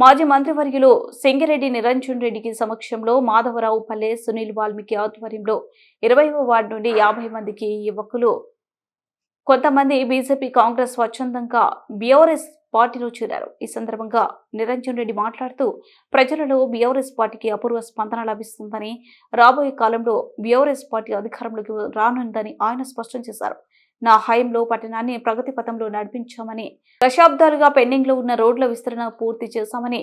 మాజీ మంత్రివర్యులు సింగిరెడ్డి నిరంజన్ రెడ్డికి సమక్షంలో మాధవరావు పల్లె సునీల్ వాల్మీకి ఆధ్వర్యంలో ఇరవైవ వార్డు నుండి యాభై మందికి యువకులు కొంతమంది బీజేపీ కాంగ్రెస్ స్వచ్ఛందంగా బీఆర్ఎస్ పార్టీలో చేరారు. ఈ సందర్భంగా నిరంజన్ రెడ్డి మాట్లాడుతూ ప్రజలలో బీఆర్ఎస్ పార్టీకి అపూర్వ స్పందన లభిస్తుందని రాబోయే కాలంలో బీఆర్ఎస్ పార్టీ అధికారంలోకి రానుందని ఆయన స్పష్టం చేశారు. నా హయంలో పట్టణాన్ని ప్రగతి పథంలో నడిపించామని దశాబ్దాలుగా పెండింగ్లో ఉన్న రోడ్ల విస్తరణ పూర్తి చేశామని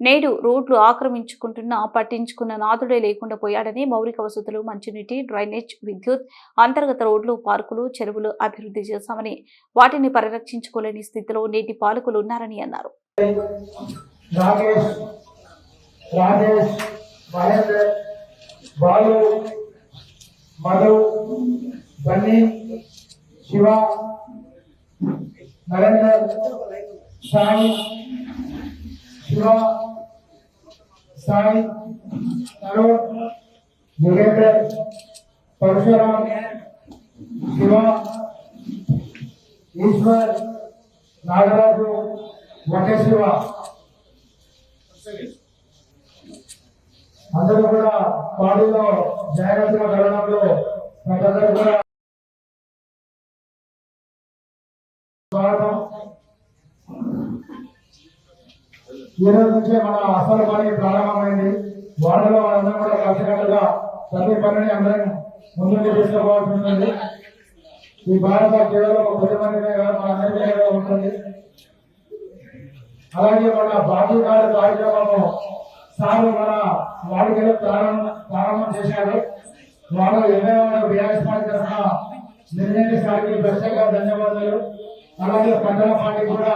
నేడు రోడ్లు ఆక్రమించుకుంటున్న పట్టించుకున్న నాదుడే లేకుండా పోయాడని మౌలిక వసతులు మంచినీటి డ్రైనేజ్ విద్యుత్ అంతర్గత రోడ్లు పార్కులు చెరువులు అభివృద్ధి చేశామని వాటిని పరిరక్షించుకోలేని స్థితిలో నేటి పాలకులు ఉన్నారని అన్నారు. బాలు మధు బన్నీ శివ నరేందర్ సాయి శివ సాయి తరుణ్ యుగేందర్ పరశురామ్ శివ ఈశ్వర్ నాగరాజు వటేశ్వర అందరూ కూడా పాడులో జాగ్రత్తగా వెళ్ళడంలో ప్రజలందరూ కూడా స్వాగతం. ఈ రోజు నుంచే మన అసలు పని ప్రారంభమైంది. వార్డులో మనందరం కూడా కలిసికట్టుగా ప్రతి పనిని అందరం ముందుకు తీసుకోవాల్సి ఉంటుంది. ఈ భారత కేవలం ఒక పది మందినే కాదు మన ఉంటుంది. అలాగే మన బాబు కార్యక్రమము సార్లు మన వాడికి ప్రారంభం ప్రారంభం చేశారు. వాళ్ళు ఇరవై వారు బీఆర్ఎస్ పార్టీ తరఫున నిర్ణయం సార్కి ప్రత్యేక ధన్యవాదాలు. అలాగే పట్టణ పార్టీ కూడా